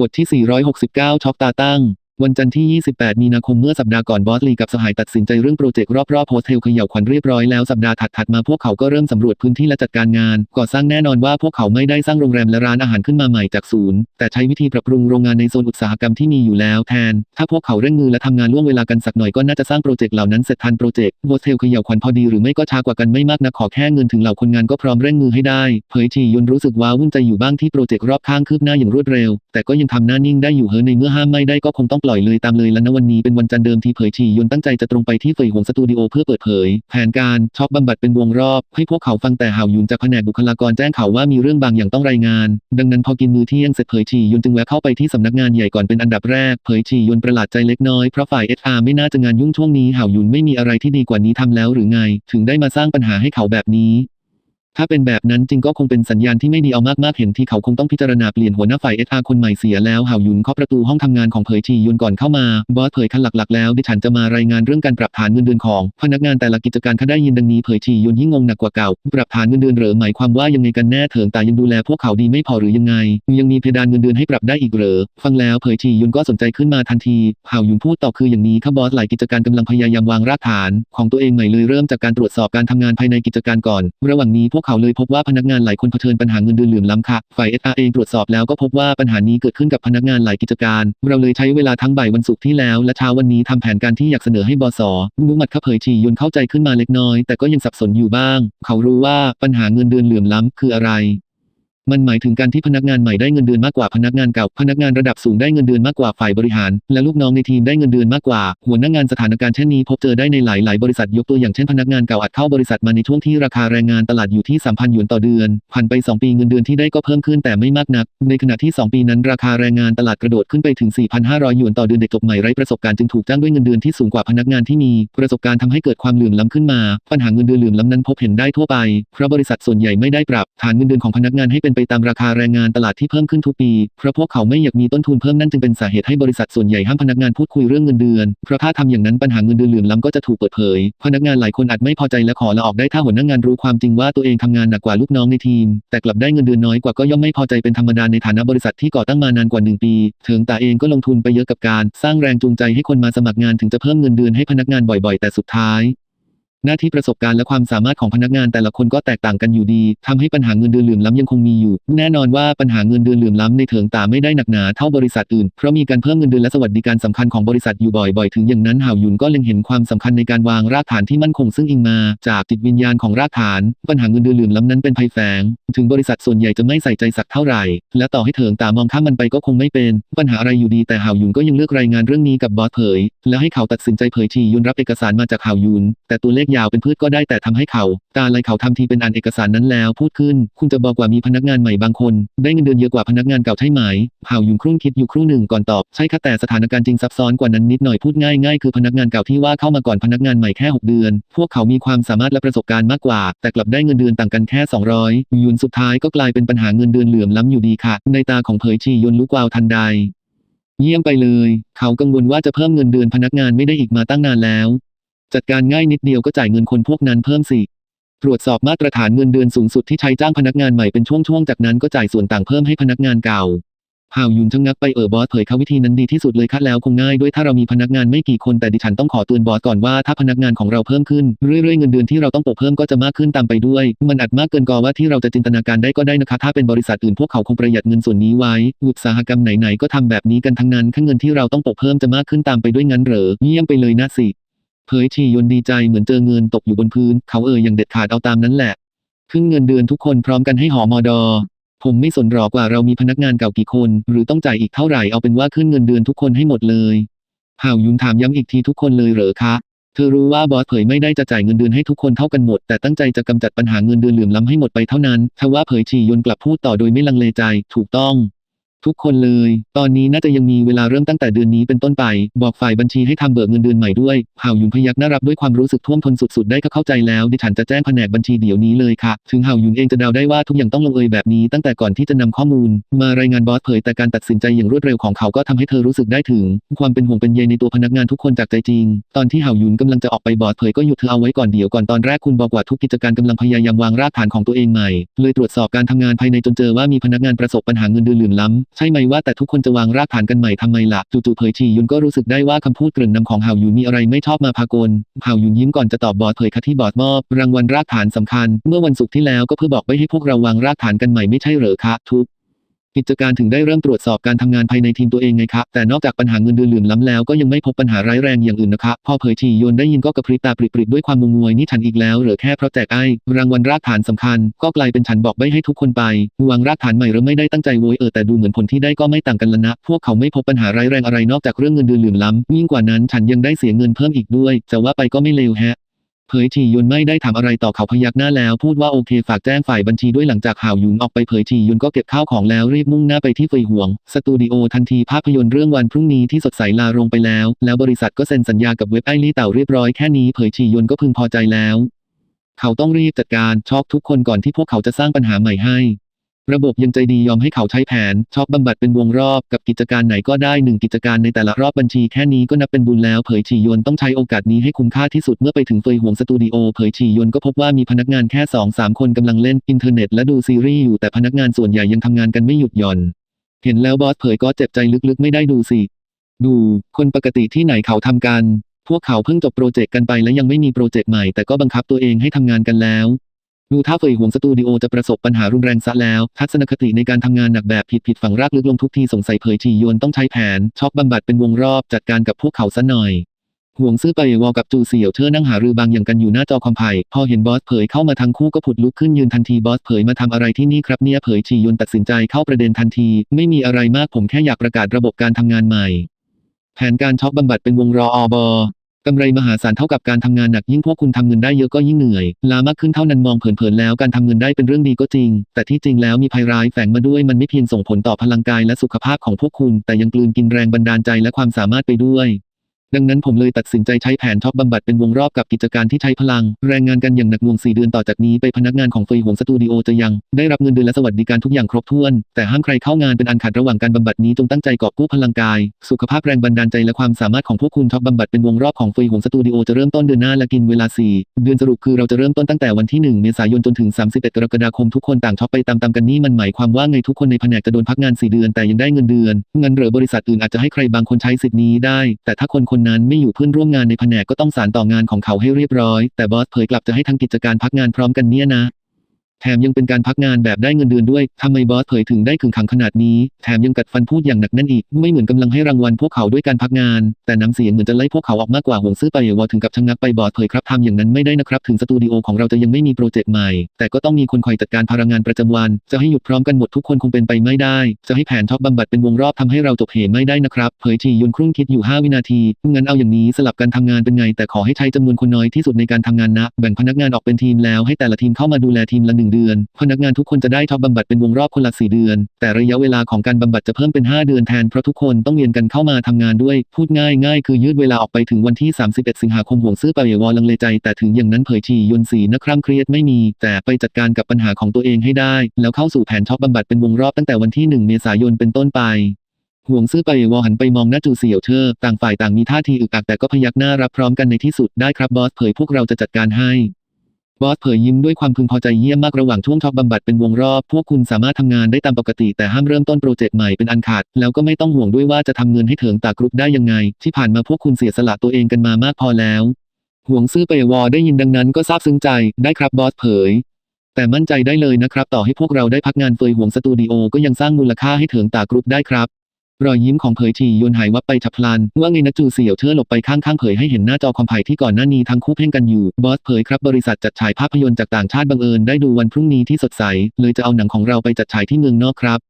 บทที่ 469 ช็อกตาตั้ง วันจันทร์ที่ 28 มีนาคมเมื่อสัปดาห์ก่อนบอสลีกับสหายตัดสินใจเรื่องโปรเจกต์รอบๆโฮสเทลเขย่าขวัญเรียบร้อยแล้วสัปดาห์ถัดๆมาพวกเขาก็เริ่มสำรวจพื้นที่และจัดการงาน ก่อสร้างแน่นอนว่าพวกเขาไม่ได้สร้างโรงแรมและร้านอาหารขึ้นมาใหม่จากศูนย์ แต่ใช้วิธีปรับปรุงโรงงานในโซนอุตสาหกรรมที่มีอยู่แล้วแทน ถ้าพวกเขาเร่งมือและทำงานล่วงเวลากันสักหน่อยก็น่าจะสร้างโปรเจกต์เหล่านั้นเสร็จทันโปรเจกต์โฮสเทลเขย่าขวัญพอดีหรือไม่ก็ช้ากว่ากันไม่มากนะขอแค่เงินถึงเหล่าคนงานก็พร้อมเร่งมือให้ได้ เผยชียนรู้สึกว้าวุ่นใจอยู่บ้างที่โปรเจกต์รอบข้างคืบหน้าอย่างรวดเร็ว แต่ก็ยังทำหน้านิ่งได้อยู่เฮ้ในเมื่อห้ามไม่ได้ก็คงต้องปล่อยเลยตามเลยและณวันนี้เป็นวันจันทร์เดิมที่เผยชียนตั้งใจจะตรงไปที่เฟยหงสตูดิโอเพื่อเปิดเผย แผนการช็อกบำบัดเป็นวงรอบ ให้พวกเขาฟังแต่ห่าวยุนจากแผนกบุคลากรแจ้งข่าวว่ามีเรื่องบางอย่างต้องรายงาน ดังนั้นพอกินมื้อเที่ยงเสร็จเผยชียนจึงแวะเข้าไปที่สำนักงานใหญ่ก่อนเป็นอันดับแรกเผยชียนประหลาดใจเล็กน้อยเพราะฝ่าย HR ไม่น่าจะงานยุ่งช่วงนี้ห่าวยุนไม่มีอะไรที่ดีกว่านี้ทำแล้วหรือไง ถึงได้มาสร้างปัญหาให้เขาแบบนี้ ถ้าเป็นแบบนั้นจริงก็คงเป็นสัญญาณที่ไม่ดีเอามากๆ เห็นที่เขาคงต้องพิจารณาเปลี่ยนหัวหน้าฝ่ายเออาคนใหม่เสียแล้วห่าหยุนเคาะประตูห้องทำงานของเผยชียุนก่อนเข้ามา บอสเผยขั้นหลักๆ แล้วดิฉันจะมารายงานเรื่องการปรับฐานเงินเดือนของ พนักงานแต่ละกิจการข้าได้ยินดังนี้เผยชียุนยิ่งงงหนักกว่าเก่า ปรับฐานเงินเดือนเหรอหมายความว่ายังไงกันแน่เถิงแต่ยังดูแลพวกเขาดีไม่พอหรือยังไง ยังมีเพดานเงินเดือนให้ปรับได้อีกเหรอฟังแล้วเผยชียุนก็สนใจขึ้นมาทันทีห่าหยุนพูดต่อคืออย่างนี้ครับอสหลายกิจการกำลังพยายามวางรากฐาน ของตัวเองใหม่เลยเริ่มจากการตรวจสอบการทำงานภายในกิจการก่อน ระหว่างนี้พวกขาเลยพบว่าพนักงานหลายคนเผชิญปัญหาเงินเดือนเหลื่อมล้ำค่ะฝ่ายเอสเองตรวจสอบแล้วก็พบว่าปัญหานี้เกิดขึ้นกับพนักงานหลายกิจการ เราเลยใช้เวลาทั้งบ่ายวันศุกร์ที่แล้ว และเช้าวันนี้ทำแผนการที่อยากเสนอให้บสมุมัดข้าเผยชียนเข้าใจขึ้นมาเล็กน้อย แต่ก็ยังสับสนอยู่บ้าง เขารู้ว่าปัญหาเงินเดือนเหลื่อมล้ำคืออะไร มันหมายถึงการที่พนักงานใหม่ได้เงินเดือนมากกว่าพนักงานเก่า พนักงานระดับสูงได้เงินเดือนมากกว่าฝ่ายบริหาร และลูกน้องในทีมได้เงินเดือนมากกว่า หัวหน้างานสถานการณ์เช่นนี้พบเจอได้ในหลาย ๆ บริษัทยกตัวอย่างเช่นพนักงานเก่าอัดเข้าบริษัทมาในช่วงที่ราคาแรงงานตลาดอยู่ที่ 3,000 หยวนต่อเดือน ผ่านไป 2 ปีเงินเดือนที่ได้ก็เพิ่มขึ้นแต่ไม่มากนัก ในขณะที่ 2 ปีนั้นราคาแรงงานตลาดกระโดดขึ้นไปถึง 4,500 หยวนต่อเดือนเด็กจบใหม่ไร้ประสบการณ์จึงถูกจ้างด้วยเงินเดือนที่สูงกว่าพนักงานที่มี ประสบการณ์ทำให้เกิดความเหลื่อมล้ำขึ้นมา ปัญหาเงินเดือนเหลื่อมล้ำนั้นพบเห็นได้ทั่วไปเพราะบริษัทส่วนใหญ่ไม่ได้ปรับฐานเงินเดือนของพนักงานให้เป็นไปตามราคาแรงงานตลาดที่เพิ่มขึ้นทุกปี เพราะพวกเขาไม่อยากมีต้นทุนเพิ่มนั่นจึงเป็นสาเหตุให้บริษัทส่วนใหญ่ห้ามพนักงานพูดคุยเรื่องเงินเดือน เพราะถ้าทำอย่างนั้นปัญหาเงินเดือนเหลื่อมล้ำก็จะถูกเปิดเผย พนักงานหลายคนอาจไม่พอใจและขอลาออกได้ถ้าหัวหน้างานรู้ความจริงว่าตัวเองทำงานหนักกว่าลูกน้องในทีม แต่กลับได้เงินเดือนน้อยกว่าก็ย่อมไม่พอใจเป็นธรรมดาในฐานะบริษัทที่ก่อตั้งมานานกว่า 1 ปีถึงตาเองก็ลงทุนไปเยอะกับการ สร้างแรงจูงใจให้คนมาสมัครงานถึงจะเพิ่มเงินเดือนให้พนักงานบ่อยๆ แต่สุดท้าย หน้าที่ประสบการณ์และความสามารถของพนักงานแต่ละคนก็แตกต่างกันอยู่ดีทำให้ปัญหาเงินเดือนเหลื่อมล้ำยังคงมีอยู่ แน่นอนว่าปัญหาเงินเดือนเหลื่อมล้ำในเถิงตาไม่ได้หนักหนาเท่าบริษัทอื่น เพราะมีการเพิ่มเงินเดือนและสวัสดิการสำคัญของบริษัทอยู่บ่อยๆ ถึงอย่างนั้นห่าวหยุนก็เล็งเห็นความสำคัญในการวางรากฐานที่มั่นคงซึ่งอิงมา จากจิตวิญญาณของรากฐาน ปัญหาเงินเดือนเหลื่อมล้ำนั้นเป็นภัยแฝง ถึงบริษัทส่วนใหญ่จะไม่ใส่ใจสักเท่าไหร่ และต่อให้เถิงตามองข้ามมันไปก็คงไม่เป็น ปัญหาอะไรอยู่ดีแต่ห่าวยุนก็ยังเลือกรายงานเรื่องนี้กับบอสเผย แล้วให้เขาตัดสินใจเผยชียุนรับเอกสารมาจากห่าวยุนแต่ตัวเลขยาวเป็นพืชก็ได้แต่ทำให้เขา ตาลายเขาทำทีเป็นอ่านเอกสารนั้นแล้วพูดขึ้น คุณจะบอกว่ามีพนักงานใหม่บางคน ได้เงินเดือนเยอะกว่าพนักงานเก่าใช่ไหมห่าวหยุนครุ่งคิดอยู่ครู่หนึ่งก่อนตอบ ใช่ค่ะแต่สถานการณ์จริงซับซ้อนกว่านั้นนิดหน่อยพูดง่ายๆคือพนักงานเก่าที่ว่าเข้ามาก่อนพนักงานใหม่แค่ 6 เดือน พวกเขามีความสามารถและประสบการณ์มากกว่า แต่กลับได้เงินเดือนต่างกันแค่ 200หยุนสุดท้ายก็กลายเป็นปัญหาเงินเดือนเหลื่อมล้ำอยู่ดีค่ะ ในตาของเผยชียนลุกวาวทันใดเยี่ยมไปเลย เขากังวลว่าจะเพิ่มเงินเดือนพนักงานไม่ได้อีกมาตั้งนานแล้ว จัดการง่ายนิดเดียวก็จ่ายเงินคนพวกนั้นเพิ่มสิ ตรวจสอบมาตรฐานเงินเดือนสูงสุดที่ใช้จ้างพนักงานใหม่เป็นช่วงๆ จากนั้นก็จ่ายส่วนต่างเพิ่มให้พนักงานเก่าห่าวยุนชะงักไปเออบอสเผยเขาวิธีนั้นดีที่สุดเลยคัดแล้วคงง่ายด้วยถ้าเรามีพนักงานไม่กี่คนแต่ดิฉันต้องขอเตือนบอสก่อนว่าถ้าพนักงานของเราเพิ่มขึ้นเรื่อยๆเงินเดือนที่เราต้องปกเพิ่มก็จะมากขึ้นตามไปด้วย มันอาจมากเกินกว่าว่าที่เราจะจินตนาการได้ก็ได้นะคะถ้าเป็นบริษัทอื่นพวกเขาคงประหยัดเงินส่วนนี้ไว้อุตสาหกรรมไหนๆก็ทำแบบนี้กันทั้งนั้นค่าเงินที่เราต้องปกเพิ่มจะมากขึ้นตามไปด้วยงั้นเหรอเยี่ยมไปเลยนะสิ เผยชียนดีใจเหมือนเจอเงินตกอยู่บนพื้น เขาเอ่ยอย่างเด็ดขาดเอาตามนั้นแหละ ขึ้นเงินเดือนทุกคนพร้อมกันให้หอมอดอ ผมไม่สนหรอกว่าเรามีพนักงานเก่ากี่คน หรือต้องจ่ายอีกเท่าไหร่เอาเป็นว่าขึ้นเงินเดือนทุกคนให้หมดเลยห่ายุนถามย้ำอีกทีทุกคนเลยเหรอคะ เธอรู้ว่าบอสเผยไม่ได้จะจ่ายเงินเดือนให้ทุกคนเท่ากันหมด แต่ตั้งใจจะกำจัดปัญหาเงินเดือนเหลื่อมล้ำให้หมดไปเท่านั้นทว่าเผยชียนกลับพูดต่อโดยไม่ลังเลใจ ถูกต้อง ทุกคนเลย ตอนนี้น่าจะยังมีเวลาเริ่มตั้งแต่เดือนนี้เป็นต้นไป บอกฝ่ายบัญชีให้ทำเบิกเงินเดือนใหม่ด้วยห่าวยุนพยักหน้ารับด้วยความรู้สึกท่วมท้นสุดๆ ได้ก็เข้าใจแล้ว ดิฉันจะแจ้งแผนกบัญชีเดี๋ยวนี้เลยค่ะ ถึงห่าวยุนเองจะเดาได้ว่าทุกอย่างต้องลงเอยแบบนี้ตั้งแต่ก่อนที่จะนำข้อมูล มารายงานบอสเผยแต่การตัดสินใจอย่างรวดเร็วของเขาก็ทำให้เธอรู้สึกได้ถึง ความเป็นห่วงเป็นใยในตัวพนักงานทุกคนจากใจจริง ตอนที่ห่าวยุนกำลังจะออกไปบอสเผยก็หยุดเธอเอาไว้ก่อนเดี๋ยวก่อนตอนแรกคุณบอกว่าทุกกิจการกำลังพยายามวางรากฐานของตัวเองใหม่ เลยตรวจสอบการทำงานภายในจนเจอว่ามีพนักงานประสบปัญหาเงินเดือนเหลื่อมล้ใช่ไหมว่าแต่ทุกคนจะวางรากฐานกันใหม่ทำไมล่ะจู่ๆเผยฉียุนก็รู้สึกได้ว่าคำพูดเกริ่นนำของเฮายุนมีอะไรไม่ชอบมาพากลเฮายุนยิ้มก่อนจะตอบบอสเผยค่ะที่บอสมอบ รางวัลรากฐานสำคัญ เมื่อวันศุกร์ที่แล้วก็เพื่อบอกไปให้พวกเราวางรากฐานกันใหม่ไม่ใช่เหรอคะทุก กิจการถึงได้เริ่มตรวจสอบการทำงานภายในทีมตัวเองไงครับแต่นอกจากปัญหาเงินเดือนเหลื่อมล้ำแล้วก็ยังไม่พบปัญหาร้ายแรงอย่างอื่นนะครับพอเผยฉียนได้ยินก็กระพริบตาปริบๆด้วยความงงงวยนี่ฉันอีกแล้วหรือแค่เพราะแจกไอ้รางวัลรากฐานสำคัญ ก็กลายเป็นฉันบอกใบให้ทุกคนไปวางรากฐานใหม่หรือไม่ได้ตั้งใจโวยเออแต่ดูเหมือนผลที่ได้ก็ไม่ต่างกันละนะ พวกเขาไม่พบปัญหาร้ายแรงอะไรนอกจากเรื่องเงินเดือนเหลื่อมล้ำยิ่งกว่านั้นฉันยังได้เสียเงินเพิ่มอีกด้วย จะว่าไปก็ไม่เลวแฮะ เผยทียุนไม่ได้ถามอะไรต่อเขาพยักหน้าแล้วพูดว่าโอเคฝากแจ้งฝ่ายบัญชีด้วยหลังจากข่าวยุนออกไปเผยทียุนก็เก็บข้าวของแล้วรีบมุ่งหน้าไปที่เฟยหวง สตูดิโอทันทีภาพยนตร์เรื่องวันพรุ่งนี้ที่สดใสลาลงไปแล้ว แล้วบริษัทก็เซ็นสัญญากับเว็บไอรี่เต่าเรียบร้อยแค่นี้เผยทียุนก็พึงพอใจแล้ว เขาต้องรีบจัดการช็อกทุกคนก่อนที่พวกเขาจะสร้างปัญหาใหม่ให้ ระบบยังใจดียอมให้เขาใช้แผนช็อกบำบัดเป็นวงรอบกับกิจการไหนก็ได้หนึ่งกิจการในแต่ละรอบบัญชีแค่นี้ก็นับเป็นบุญแล้วเผยฉียนต้องใช้โอกาสนี้ให้คุ้มค่าที่สุดเมื่อไปถึงเฟยหวงสตูดิโอเผยฉียนก็พบว่ามีพนักงานแค่2อสามคนกำลังเล่นอินเทอร์เน็ตและดูซีรีส์อยู่แต่พนักงานส่วนใหญ่ยังทำงานกันไม่หยุดหย่อน เห็นแล้วบอสเผยก็เจ็บใจลึกๆ ไม่ได้ดูสิ ดู คนปกติที่ไหนเขาทำกัน พวกเขาเพิ่งจบโปรเจกต์กันไปและยังไม่มีโปรเจกต์ใหม่แต่ก็บังคับตัวเองให้ทำงานกันแล้ว ดูท่าเฟยห่วงสตูดิโอจะประสบปัญหารุนแรงซะแล้ว ทัศนคติในการทำงานหนักแบบผิดผิดฝังรากลึกลงทุกทีสงสัยเผยฉียวนต้องใช้แผน ช็อกบำบัดเป็นวงรอบจัดการกับพวกเขาซะหน่อยห่วงซื่อไปวอกับจูเสี่ยวเธอนั่งหารือบางอย่างกันอยู่หน้าจอคอมไผ่พอเห็นบอสเผยเข้ามาทั้งคู่ก็ผุดลุกขึ้นยืนทันทีบอสเผยมาทำอะไรที่นี่ครับเนี่ยเผยฉียวนตัดสินใจเข้าประเด็นทันที ไม่มีอะไรมากผมแค่อยากประกาศระบบการทำงานใหม่ แผนการช็อกบำบัดเป็นวงรออบ กำไรมหาศาลเท่ากับการทำงานหนักยิ่งพวกคุณทำเงินได้เยอะก็ยิ่งเหนื่อยลามากขึ้นเท่านั้นมองเผินๆแล้วการทำเงินได้เป็นเรื่องดีก็จริง แต่ที่จริงแล้วมีภัยร้ายแฝงมาด้วยมันไม่เพียงส่งผลต่อพลังกายและสุขภาพของพวกคุณ แต่ยังกลืนกินแรงบันดาลใจและความสามารถไปด้วย ดังนั้นผมเลยตัดสินใจใช้แผนช็อปบำบัดเป็นวงรอบกับกิจการที่ใช้พลัง แรงงานกันอย่างหนักหน่วง 4 เดือนต่อจากนี้ไปพนักงานของเฟยหวงสตูดิโอจะยัง ได้รับเงินเดือนและสวัสดิการทุกอย่างครบถ้วน แต่ห้ามใครเข้างานเป็นอันขาดระหว่างการบำบัดนี้จงตั้งใจกอบกู้พลังกาย สุขภาพแรงบันดาลใจและความสามารถของพวกคุณช็อปบำบัดเป็นวงรอบของเฟยหวงสตูดิโอจะเริ่มต้นเดือนหน้าและกินเวลา 4 เดือนสรุปคือเราจะเริ่มต้นตั้งแต่วันที่ 1 เมษายนจนถึง 31 กรกฎาคมทุกคนต่างช็อปไปตามๆกันนี่มันหมายความว่าไงทุกคนในแผนกจะโดนพักงาน 4 เดือนแต่ยังได้เงินเดือนเงินหรือบริษัทอื่นอาจจะให้ใครบางคนใช้สิทธิ์นี้ได้ แต่ถ้าคนคนนั้นไม่อยู่เพื่อนร่วมงานในแผนกก็ต้องสารต่องานของเขาให้เรียบร้อย แต่บอสเผยกลับจะให้ทั้งกิจการพักงานพร้อมกันเนี่ยนะ แถมยังเป็นการพักงานแบบได้เงินเดือนด้วย ทำไมบอสเผยถึงได้ขึงขังขนาดนี้ แถมยังกัดฟันพูดอย่างหนักแน่นอีก ไม่เหมือนกำลังให้รางวัลพวกเขาด้วยการพักงาน แต่น้ำเสียงเหมือนจะไล่พวกเขาออกมากกว่าห่วงซื่อไปวอถึงกับชะงักไปบอสเผยครับทำอย่างนั้นไม่ได้นะครับ ถึงสตูดิโอของเราจะยังไม่มีโปรเจกต์ใหม่ แต่ก็ต้องมีคนคอยจัดการพลังงานประจำวัน จะให้หยุดพร้อมกันหมดทุกคนคงเป็นไปไม่ได้ จะให้แผนท็อปบำบัดเป็นวงรอบทำให้เราจบเหไม่ได้นะครับ เผยชียุนครุ่งคิดอยู่ 5 วินาที งั้นเอาอย่างนี้สลับกันทำงานเป็นไง แต่ขอให้ใช้จำนวนคนน้อยที่สุดในการทำงานนะ แบ่งพนักงานออกเป็นทีมแล้วให้แต่ละทีมเข้ามาดูแลทีมละหนึ่งเดือน พนักงานทุกคนจะได้ท็อปบำบัดเป็นวงรอบคนละสี่เดือน แต่ระยะเวลาของการบำบัดจะเพิ่มเป็น 5 เดือนแทนเพราะทุกคนต้องเวียนกันเข้ามาทำงานด้วย พูดง่ายง่ายคือยืดเวลาออกไปถึงวันที่ 31 สิงหาคมห่วงซื่อไปวอลังเลใจ แต่ถึงอย่างนั้นเผยชียนสีนะคร่ำเครียดไม่มี แต่ไปจัดการกับปัญหาของตัวเองให้ได้ แล้วเข้าสู่แผนท็อปบำบัดเป็นวงรอบตั้งแต่วันที่ 1 เมษายนเป็นต้นไปห่วงซื่อไปวอหันไปมองหน้าจูเสี่ยวเชอต่างฝ่ายต่างมีท่าทีอึกอักแต่ก็พยักหน้ารับพร้อมกันในที่สุดได้ครับบอสเผยพวกเราจะจัดการให้ บอสเผยยิ้มด้วยความพึงพอใจเยี่ยมมากระหว่างช่วงช็อปบำบัดเป็นวงรอบ พวกคุณสามารถทำงานได้ตามปกติแต่ห้ามเริ่มต้นโปรเจกต์ใหม่เป็นอันขาด แล้วก็ไม่ต้องห่วงด้วยว่าจะทำเงินให้เถิงตากรุ๊ปได้ยังไง ที่ผ่านมาพวกคุณเสียสละตัวเองกันมามากพอแล้ว ห่วงซื่อไปวอได้ยินดังนั้นก็ซาบซึ้งใจได้ครับบอสเผย แต่มั่นใจได้เลยนะครับ ต่อให้พวกเราได้พักงานเฟยห่วงสตูดิโอก็ยังสร้างมูลค่าให้เถิงตากรุ๊ปได้ครับ รอยยิ้มของเผยทียนหายวับไปฉับพลัน ว่าไงนะจูเสี่ยวเธอหลบไปข้างๆเผยให้เห็นหน้าจอคอมไพที่ก่อนหน้านี้ทั้งคู่เพ่งกันอยู่ บอสเผยครับบริษัทจัดฉายภาพยนตร์จากต่างชาติบังเอิญได้ดูวันพรุ่งนี้ที่สดใส เลยจะเอาหนังของเราไปจัดฉายที่เมืองนอกครับ